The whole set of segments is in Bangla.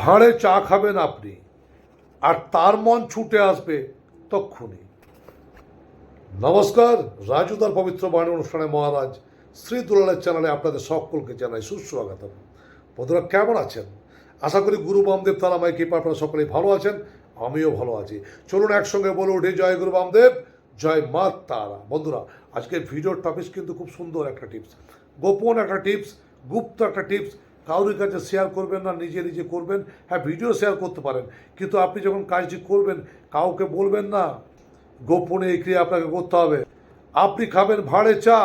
ভাঁড়ে চা খাবেন আপনি, আর তার মন ছুটে আসবে তক্ষুনি। নমস্কার, রাজুদার পবিত্র বাণী অনুষ্ঠানে মহারাজ শ্রী দুলালের চ্যানেলে আপনাদের সকলকে জানাই সুস্বাগত বন্ধুরা, কেমন আছেন? আশা করি গুরু বামদেব তারামাই কৃপা আপনারা সকলেই ভালো আছেন, আমিও ভালো আছি। চলুন একসঙ্গে বলে উঠি, জয় গুরু বামদেব, জয় মা তারা। বন্ধুরা, আজকের ভিডিওর টপিক কিন্তু খুব সুন্দর একটা টিপস গোপন একটা টিপস গুপ্ত একটা টিপস কারোর কাছে শেয়ার করবেন না, নিজে নিজে করবেন হ্যাঁ ভিডিও শেয়ার করতে পারেন। কিন্তু আপনি যখন কাজটি করবেন, কাউকে বলবেন না, গোপনে এই ক্রিয়া আপনাকে করতে হবে। আপনি খাবেন ভাড়ে চা,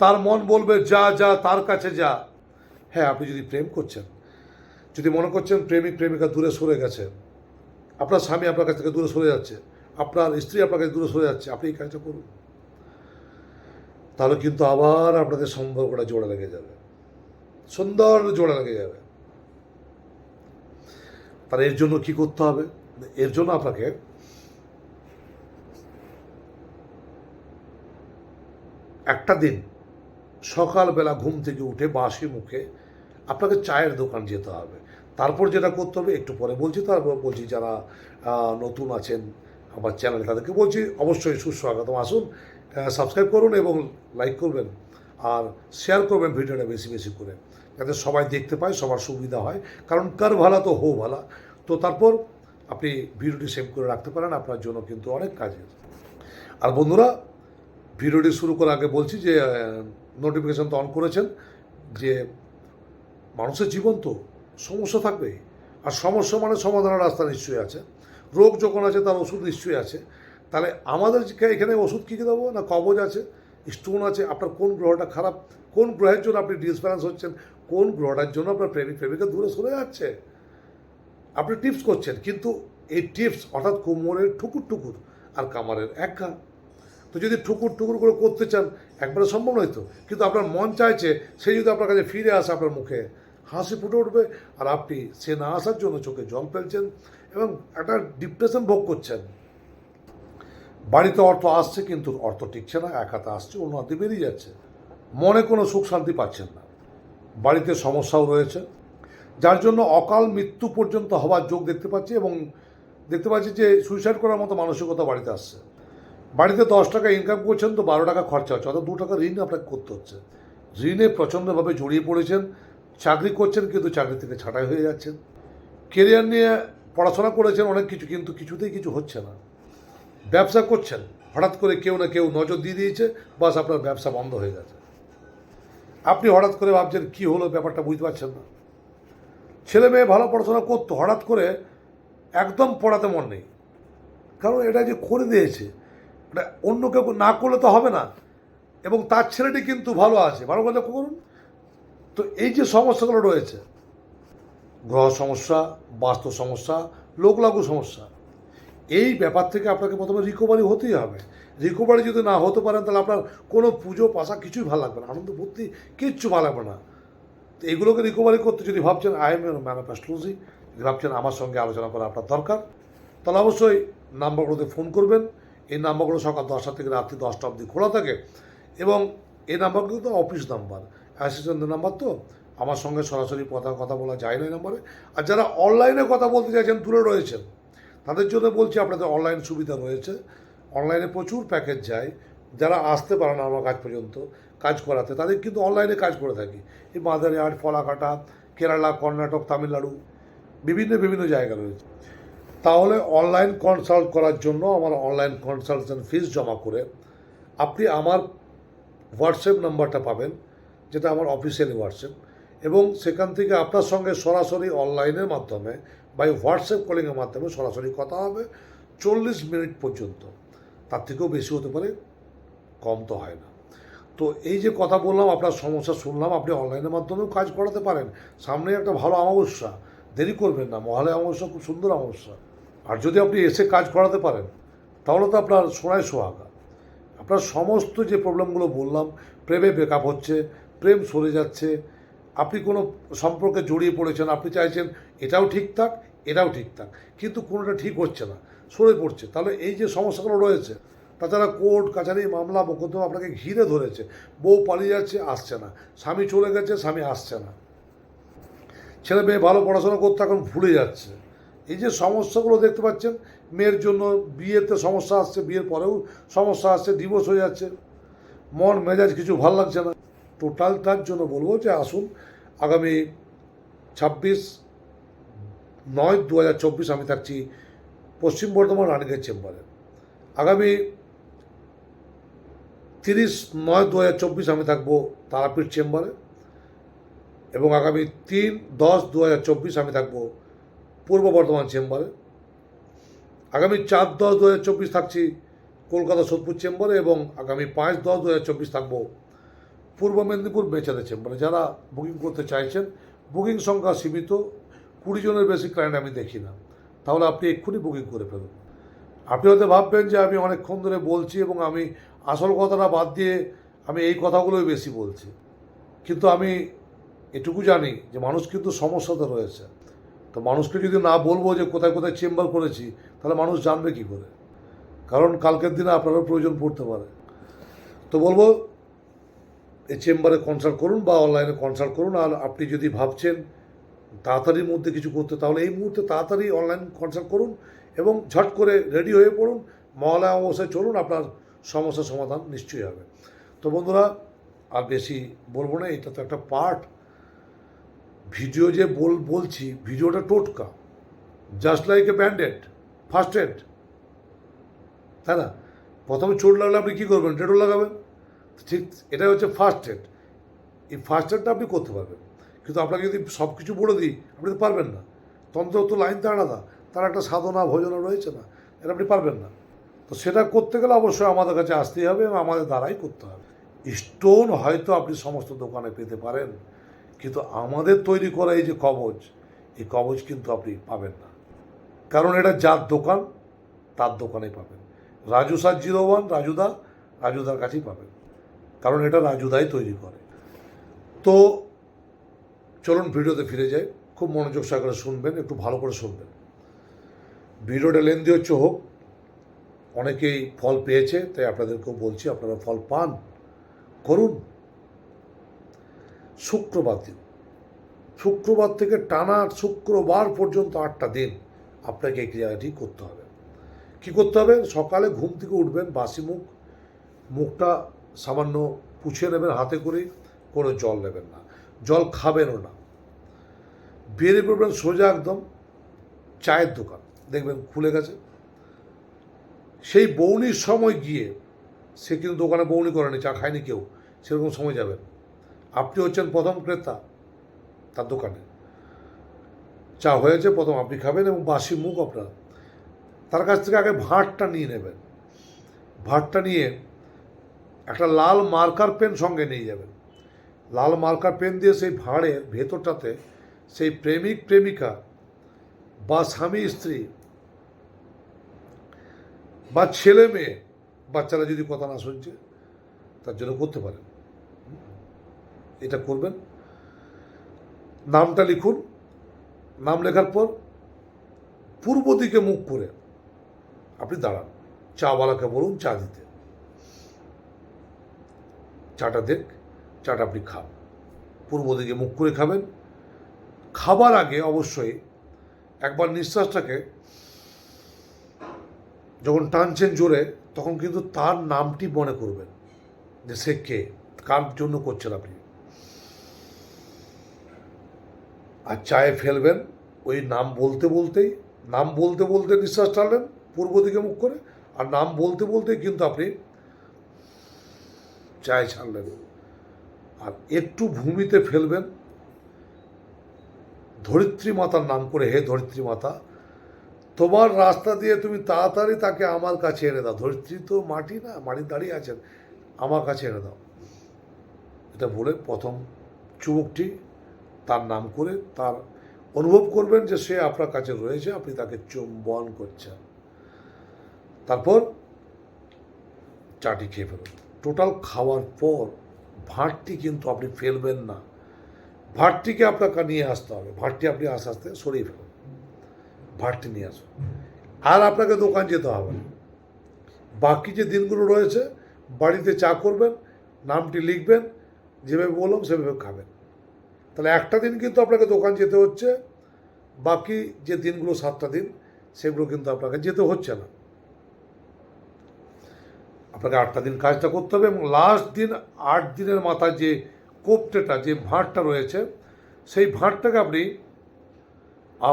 তার মন বলবে, যা যা, তার কাছে যা। হ্যাঁ আপনি যদি প্রেম করছেন, যদি মনে করছেন প্রেমিক, প্রেমিকা দূরে সরে গেছে, আপনার স্বামী আপনার কাছ থেকে দূরে সরে যাচ্ছে, আপনার স্ত্রী আপনার কাছে দূরে সরে যাচ্ছে, আপনি এই কাজটা করুন। তাহলে কিন্তু আবার আপনাদের সম্পর্কটা জোড়া লেগে যাবে। সুন্দর জোড়া লেগে যাবে। তার এর জন্য কি করতে হবে? এর জন্য আপনাকে একটা দিন সকালবেলা ঘুম থেকে উঠে বাসি মুখে আপনাকে চায়ের দোকান যেতে হবে। তারপর যেটা করতে হবে, একটু পরে বলছি, তারপর বলছি যারা নতুন আছেন আমার চ্যানেলে তাদেরকে বলছি, অবশ্যই সুস্বাগতম। আসুন সাবস্ক্রাইব করুন এবং লাইক করবেন আর শেয়ার করবেন ভিডিওটা বেশি বেশি করে। যাতে সবাই দেখতে পায়, সবার সুবিধা হয়। কারণ কার ভালা তো হো ভালা। তো তারপর আপনি ভিডিওটি সেভ করে রাখতে পারেন, আপনার জন্য কিন্তু অনেক কাজের আর বন্ধুরা, ভিডিওটি শুরু করার আগে বলছি যে নোটিফিকেশন তো অন করেছেন যে, মানুষের জীবন তো সমস্যা থাকবে। আর সমস্যা মানে সমাধানের রাস্তা নিশ্চয়ই আছে। রোগ যখন আছে, তার ওষুধ নিশ্চয়ই আছে। তাহলে আমাদের এখানে ওষুধ কী কী দেবো? না কবজ আছে? স্টোন আছে? আপনার কোন গ্রহটা খারাপ? কোন গ্রহের জন্য আপনি ডিসব্যালেন্স হচ্ছেন? কোন গ্রহটার জন্য আপনার প্রেমিক প্রেমিকা দূরে সরে যাচ্ছে? আপনি টিপস করছেন, কিন্তু এই টিপস অর্থাৎ কোমরের ঠুকুর টুকুর আর কামারের এক। তো যদি ঠুকুর টুকুর করে করতে চান, একবারে সম্ভব নয় তো। কিন্তু আপনার মন চাইছে, সে যদি আপনার কাছে ফিরে আসে আপনার মুখে, হাসি ফুটে উঠবে আর আপনি সে না আসার জন্য চোখে জল ফেলছেন এবং একটা ডিপ্রেশন ভোগ করছেন। বাড়িতে অর্থ আসছে, কিন্তু অর্থ টিকছে না এক হাতে আসছে, অন্য হাতে বেরিয়ে যাচ্ছে। মনে কোনো সুখ শান্তি পাচ্ছেন না। বাড়িতে সমস্যাও রয়েছে, যার জন্য অকাল মৃত্যু পর্যন্ত হওয়ার যোগ দেখতে পাচ্ছি এবং দেখতে পাচ্ছি যে সুইসাইড করার মতো মানসিকতা বাড়িতে আসছে। বাড়িতে দশ টাকা ইনকাম করছেন তো বারো টাকা খরচা হচ্ছে, অর্থাৎ দু টাকা ঋণ আপনাকে করতে হচ্ছে। ঋণে প্রচণ্ডভাবে জড়িয়ে পড়েছেন, চাকরি করছেন কিন্তু চাকরি থেকে ছাঁটাই হয়ে যাচ্ছেন। কেরিয়ার নিয়ে পড়াশোনা করেছেন অনেক কিছু, কিন্তু কিছুতেই কিছু হচ্ছে না। ব্যবসা করছেন, হঠাৎ করে কেউ না কেউ নজর দিয়ে দিয়েছে, বাস আপনার ব্যবসা বন্ধ হয়ে গেছে। আপনি হঠাৎ করে ভাবছেন, কি হলো ব্যাপারটা বুঝতে পারছেন না। ছেলে মেয়ে ভালো পড়াশোনা করতো, হঠাৎ করে একদম পড়াতে মন নেই। কারণ এটা যে করে দিয়েছে, এটা অন্য কেউ না করলে তো হবে না। এবং তার ছেলেটি কিন্তু ভালো আছে। ভালো লক্ষ্য করুন। তো এই যে সমস্যাগুলো রয়েছে, গ্রহ সমস্যা, বাস্তু সমস্যা লোকলাগু সমস্যা এই ব্যাপার থেকে আপনাকে প্রথমে রিকভারি হতেই হবে। রিকভারি যদি না হতে পারেন, তাহলে আপনার কোনো পুজো, পাশা কিছুই ভালো লাগবে না। আনন্দ ভর্তি কিচ্ছু ভালো লাগবে না। তো এইগুলোকে রিকভারি করতে যদি ভাবছেন আই এম ম্যান অ্যাস্ট্রোলজি যদি ভাবছেন আমার সঙ্গে আলোচনা করা আপনার দরকার, তাহলে অবশ্যই নাম্বারগুলোতে ফোন করবেন। এই নাম্বারগুলো সকাল দশটা থেকে রাত্রি দশটা অবধি খোলা থাকে এবং এই নাম্বারগুলো তো অফিস নাম্বার। অ্যাসিস্ট্যান্টের নাম্বার তো, আমার সঙ্গে সরাসরি কথা কথা বলা যায় না এই নাম্বারে। আর যারা অনলাইনে কথা বলতে চাইছেন, দূরে রয়েছেন তাদের জন্য বলছি, আপনাদের অনলাইন সুবিধা রয়েছে। অনলাইনে প্রচুর প্যাকেজ যায়। যারা আসতে পারে না আমার কাজ পর্যন্ত, কাজ করাতে, তাদের কিন্তু অনলাইনে কাজ করে থাকি। এই মাদারিহাট ফলাকাটা, কেরালা, কর্ণাটক, তামিলনাড়ু, বিভিন্ন বিভিন্ন জায়গা রয়েছে। তাহলে অনলাইন কনসাল্ট করার জন্য আমার অনলাইন কনসালটেশন ফিস জমা করে আপনি আমার হোয়াটসঅ্যাপ নাম্বারটা পাবেন, যেটা আমার অফিসিয়ালি হোয়াটসঅ্যাপ এবং সেখান থেকে আপনার সঙ্গে সরাসরি অনলাইনের মাধ্যমে বা হোয়াটসঅ্যাপ কলিংয়ের মাধ্যমে সরাসরি কথা হবে চল্লিশ মিনিট পর্যন্ত। তার থেকেও বেশি হতে পারে, কম তো হয় না। তো এই যে কথা বললাম, আপনার সমস্যা শুনলাম, আপনি অনলাইনের মাধ্যমেও কাজ করাতে পারেন। সামনে একটা ভালো অমাবস্যা, দেরি করবেন না, মহালয় অমাবস্যা খুব সুন্দর অমাবস্যা। আর যদি আপনি এসে কাজ করাতে পারেন, তাহলে তো আপনার সোনায় সোহাগা। আপনার সমস্ত যে প্রবলেমগুলো বললাম, প্রেমে ব্রেকআপ হচ্ছে, প্রেম সরে যাচ্ছে আপনি কোনো সম্পর্কে জড়িয়ে পড়েছেন, আপনি চাইছেন এটাও ঠিক থাক, এটাও ঠিক থাক, কিন্তু কোনোটা ঠিক হচ্ছে না, সরে পড়ছে। তাহলে এই যে সমস্যাগুলো রয়েছে, তাছাড়া কোর্ট, কাছারি মামলা, মোকদ্দমা আপনাকে ঘিরে ধরেছে, বউ পালিয়ে যাচ্ছে, আসছে না, স্বামী চলে গেছে, স্বামী আসছে না। ছেলে মেয়ে ভালো পড়াশোনা করতে এখন ভুলে যাচ্ছে। এই যে সমস্যাগুলো দেখতে পাচ্ছেন, মেয়ের জন্য বিয়েতে সমস্যা আসছে, বিয়ের পরেও সমস্যা আসছে ডিভোর্স হয়ে যাচ্ছে। মন, মেজাজ কিছু ভালো লাগছে না। টোটালটার জন্য বলব যে আসুন, আগামী ছাব্বিশ নয় দু হাজার চব্বিশ আমি থাকছি পশ্চিম বর্ধমান রানীগঞ্জ চেম্বারে। আগামী তিরিশ নয় দু হাজার চব্বিশ আমি থাকব তারাপীঠ চেম্বারে এবং আগামী তিন দশ দু হাজার চব্বিশ আমি থাকব পূর্ব বর্ধমান চেম্বারে। আগামী চার দশ দু হাজার চব্বিশ থাকছি কলকাতা সোদপুর চেম্বারে এবং আগামী পাঁচ দশ দু হাজার চব্বিশ থাকব পূর্ব মেদিনীপুর বেচাদের চেম্বারে যারা বুকিং করতে চাইছেন বুকিং সংখ্যা সীমিত, কুড়ি জনের বেশি ক্লায়েন্ট আমি দেখি না। তাহলে আপনি এক্ষুনি বুকিং করে ফেলুন। আপনি হয়তো ভাববেন যে আমি অনেকক্ষণ ধরে বলছি এবং আমি আসল কথাটা বাদ দিয়ে আমি এই কথাগুলোই বেশি বলছি। কিন্তু আমি এটুকু জানি যে মানুষ কিন্তু সমস্যাতে রয়েছে। তো মানুষকে যদি না বলব যে কোথায় কোথায় চেম্বার করেছি, তাহলে মানুষ জানবে কি করে? কারণ কালকের দিনে আপনারও প্রয়োজন পড়তে পারে। তো বলব চেম্বারে কনসাল্ট করুন বা অনলাইনে কনসাল্ট করুন। আর আপনি যদি ভাবছেন তাড়াতাড়ির মধ্যে কিছু করতে, তাহলে এই মুহূর্তে তাড়াতাড়ি অনলাইন কনসাল্ট করুন এবং ঝট করে রেডি হয়ে পড়ুন। মহালয়া অবস্থায় চলুন, আপনার সমস্যার সমাধান নিশ্চয়ই হবে। তো বন্ধুরা, আর বেশি বলব না, এটা তো একটা পার্ট ভিডিও যে বল, বলছি, ভিডিওটা টোটকা। Just like a bandaid first aid তাই না? প্রথমে চোট লাগলে আপনি কী করবেন? ডেটল লাগাবেন? ঠিক, এটাই হচ্ছে ফার্স্ট এড এই ফার্স্ট এডটা আপনি করতে পারবেন। কিন্তু আপনাকে যদি সব কিছু বলে দিই, আপনি তো পারবেন না। তন্ত্র তো লাইন তো আলাদা, তার একটা সাধনা, ভোজনা রয়েছে না, এটা আপনি পারবেন না। তো সেটা করতে গেলে অবশ্যই আমাদের কাছে আসতেই হবে এবং আমাদের দ্বারাই করতে হবে। স্টোন হয়তো আপনি সমস্ত দোকানে পেতে পারেন, কিন্তু আমাদের তৈরি করা এই যে কবচ এই কবচ কিন্তু আপনি পাবেন না। কারণ এটা যার দোকান, তার দোকানেই পাবেন। রাজু সার জিরো ওয়ান, রাজুদা, রাজুদার কাছেই পাবেন। কারণ এটা রাজুদাই তৈরি করে। তো চলুন ভিডিওতে ফিরে যাই। খুব মনোযোগ সহকারে শুনবেন, একটু ভালো করে শুনবেন। ভিডিওটা লেন্দি হচ্ছে হোক, অনেকেই ফল পেয়েছে, তাই আপনাদেরকেও বলছি, আপনারা ফল পান, করুন। শুক্রবার দিন। শুক্রবার থেকে টানা শুক্রবার পর্যন্ত আটটা দিন আপনাকে এই ক্রিয়াটি করতে হবে। কি করতে হবে? সকালে ঘুম থেকে উঠবেন, বাসি মুখ, মুখটা সামান্য পুছিয়ে নেবেন হাতে করে, কোনো জল নেবেন না। জল খাবেনও না। বেরিয়ে পড়বেন সোজা একদম, চায়ের দোকান। দেখবেন খুলে গেছে। সেই বৌনির সময় গিয়ে, সে কিন্তু দোকানে বৌনি করেনি, চা খায়নি কেউ, সেরকম সময় যাবেন আপনি হচ্ছেন প্রথম ক্রেতা তার দোকানে। চা হয়েছে, প্রথম আপনি খাবেন এবং বাসি মুখ আপনার। তার কাছ থেকে আগে ভাঁড়টা নিয়ে নেবেন। ভাঁড়টা নিয়ে একটা লাল মার্কার পেন সঙ্গে নিয়ে যাবেন। লাল মার্কার পেন দিয়ে সেই ভাঁড়ের ভেতরটাতে সেই প্রেমিক প্রেমিকা বা স্বামী স্ত্রী বা ছেলে মেয়ে বাচ্চারা যদি কথা না শুনছে, তার জন্য করতে পারেন। এটা করবেন। নামটা লিখুন। নাম লেখার পর পূর্ব দিকে মুখ করে আপনি দাঁড়ান। চাওয়ালাকে বলুন, চা দিতে। চাটা দেখ, চাটা আপনি খান পূর্ব দিকে মুখ করে খাবেন। খাবার আগে অবশ্যই একবার নিঃশ্বাসটাকে যখন টানছেন জোরে, তখন কিন্তু তার নামটি মনে করবেন যে সে কে, কার জন্য করছেন আপনি। আর চায়ে ফেলবেন, ওই নাম বলতে বলতেই, নাম বলতে বলতে নিঃশ্বাস টানলেন পূর্ব দিকে মুখ করে, আর নাম বলতে বলতেই কিন্তু আপনি চায়ে ছাড়লেন। আর একটু ভূমিতে ফেলবেন। ধরিত্রী মাতার নাম করে হে ধরিত্রী মাতা, তোমার রাস্তা দিয়ে তুমি তাড়াতাড়ি তাকে আমার কাছে এনে দাও। ধরিত্রী তো মাটি না মাটির দাঁড়িয়ে আছেন, আমার কাছে এনে দাও। এটা বলে প্রথম চুমুকটি তার নাম করে তার অনুভব করবেন যে সে আপনার কাছে রয়েছে, আপনি তাকে চুম্বন করছেন। তারপর চাটি খেয়ে ফেলুন। টোটাল খাওয়ার পর ভাঁড়টি কিন্তু আপনি ফেলবেন না। ভাঁড়টিকে আপনাকে নিয়ে আসতে হবে। ভাঁড়টি আপনি আস্তে আস্তে সরিয়ে ফেলুন। ভাঁড়টি নিয়ে আসুন। আর আপনাকে দোকান যেতে হবে বাকি যে দিনগুলো রয়েছে, বাড়িতে চা করবেন, নামটি লিখবেন, যেভাবে বললাম সেভাবে খাবেন। তাহলে একটা দিন কিন্তু আপনাকে দোকান যেতে হচ্ছে। বাকি যে দিনগুলো সাতটা দিন, সেগুলো কিন্তু আপনাকে যেতে হচ্ছে না। আপনাকে আটটা দিন কাজটা করতে হবে এবং লাস্ট দিন আট দিনের মাথায় যে কোপটেটা, যে ভাঁড়টা রয়েছে, সেই ভাঁড়টাকে আপনি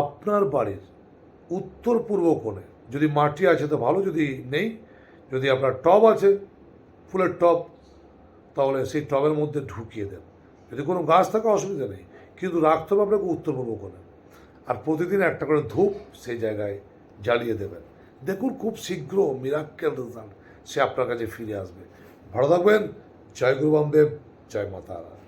আপনার বাড়ির উত্তর পূর্ব কোণে, যদি মাটি আছে তো ভালো, যদি নেই, যদি আপনার টব আছে, ফুলের টব, তাহলে সেই টবের মধ্যে ঢুকিয়ে দেন। যদি কোনো গাছ থাকে, অসুবিধা নেই, কিন্তু রাখতে হবে আপনাকে উত্তর পূর্ব কোণে। আর প্রতিদিন একটা করে ধূপ সেই জায়গায় জ্বালিয়ে দেবেন। দেখুন, খুব শীঘ্র মিরাক্কেল রেজাল্ট সে আপনার কাছে ফিরে আসবে। ভালো থাকবেন। জয় গুরু বামদেব জয় মাতারা